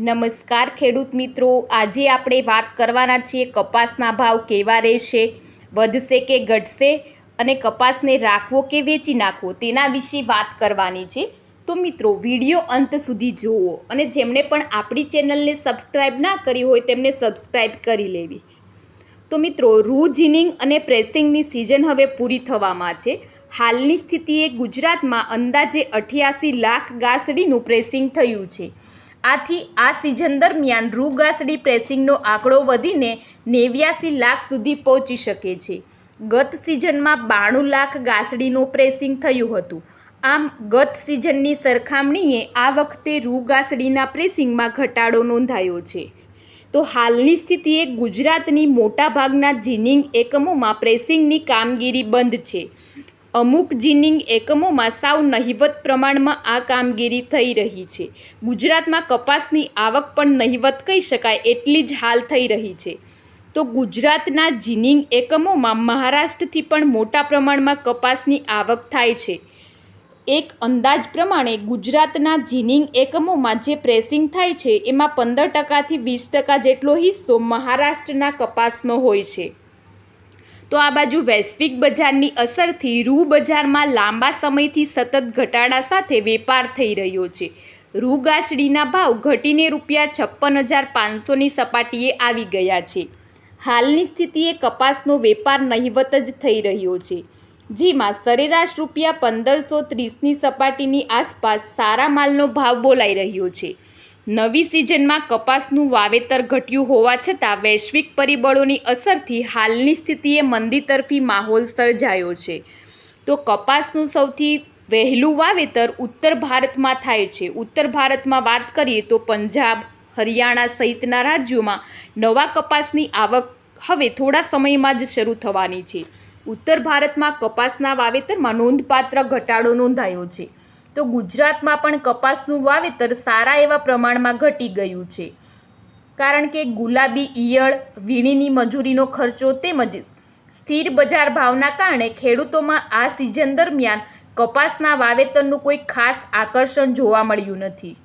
નમસ્કાર ખેડૂત મિત્રો. આજે આપણે વાત કરવાના છીએ કપાસના ભાવ કેવા રહેશે, વધશે કે ઘટશે અને કપાસને રાખવો કે વેચી નાખવો તેના વિશે વાત કરવાની છે. તો મિત્રો, વીડિયો અંત સુધી જુઓ અને જેમણે પણ આપણી ચેનલને સબસ્ક્રાઈબ ના કરી હોય તેમને સબસ્ક્રાઈબ કરી લેવી. તો મિત્રો રૂ જીનિંગ અને પ્રેસિંગની સિઝન હવે પૂરી થવામાં છે. હાલની સ્થિતિએ ગુજરાતમાં અંદાજે અઠ્યાસી લાખ ગાસડીનું પ્રેસિંગ થયું છે. આથી આ સિઝન દરમિયાન રૂગાસડી પ્રેસિંગનો આંકડો વધીને નેવ્યાસી લાખ સુધી પહોંચી શકે છે. ગત સિઝનમાં બાણું લાખ ગાસડીનું પ્રેસિંગ થયું હતું. આમ, ગત સિઝનની સરખામણીએ આ વખતે રૂગાસડીના પ્રેસિંગમાં ઘટાડો નોંધાયો છે. તો હાલની સ્થિતિએ ગુજરાતની મોટાભાગના જીનિંગ એકમોમાં પ્રેસિંગની કામગીરી બંધ છે. અમુક જીનિંગ એકમોમાં સાવ નહિવત પ્રમાણમાં આ કામગીરી થઈ રહી છે. ગુજરાતમાં કપાસની આવક પણ નહિવત કહી શકાય એટલી જ હાલ થઈ રહી છે. તો ગુજરાતના જીનિંગ એકમોમાં મહારાષ્ટ્રથી પણ મોટા પ્રમાણમાં કપાસની આવક થાય છે. એક અંદાજ પ્રમાણે ગુજરાતના જીનિંગ એકમોમાં જે પ્રેસિંગ થાય છે એમાં પંદર ટકાથી વીસ ટકા જેટલો હિસ્સો મહારાષ્ટ્રના કપાસનો હોય છે. તો આ બાજુ વૈશ્વિક બજારની અસરથી રૂ બજારમાં લાંબા સમયથી સતત ઘટાડા સાથે વેપાર થઈ રહ્યો છે. રૂ ગાછડીના ભાવ ઘટીને રૂપિયા છપ્પન હજાર પાંચસોની સપાટીએ આવી ગયા છે. હાલની સ્થિતિએ કપાસનો વેપાર નહિવત જ થઈ રહ્યો છે. જેમાં સરેરાશ રૂપિયા પંદરસો ત્રીસની સપાટીની આસપાસ સારા માલનો ભાવ બોલાઈ રહ્યો છે. નવી સિઝનમાં કપાસનું વાવેતર ઘટ્યું હોવા છતાં વૈશ્વિક પરિબળોની અસરથી હાલની સ્થિતિએ મંદી તરફી માહોલ સર્જાયો છે. તો કપાસનું સૌથી વહેલું વાવેતર ઉત્તર ભારતમાં થાય છે. ઉત્તર ભારતમાં વાત કરીએ તો પંજાબ, હરિયાણા સહિતના રાજ્યોમાં નવા કપાસની આવક હવે થોડા સમયમાં જ શરૂ થવાની છે. ઉત્તર ભારતમાં કપાસના વાવેતરમાં નોંધપાત્ર ઘટાડો નોંધાયો છે. તો ગુજરાતમાં પણ કપાસનું વાવેતર સારા એવા પ્રમાણમાં ઘટી ગયું છે. કારણ કે ગુલાબી ઈયળ, વીણીની મજૂરીનો ખર્ચો તેમજ સ્થિર બજાર ભાવના કારણે ખેડૂતોમાં આ સિઝન દરમિયાન કપાસના વાવેતરનું કોઈ ખાસ આકર્ષણ જોવા મળ્યું નથી.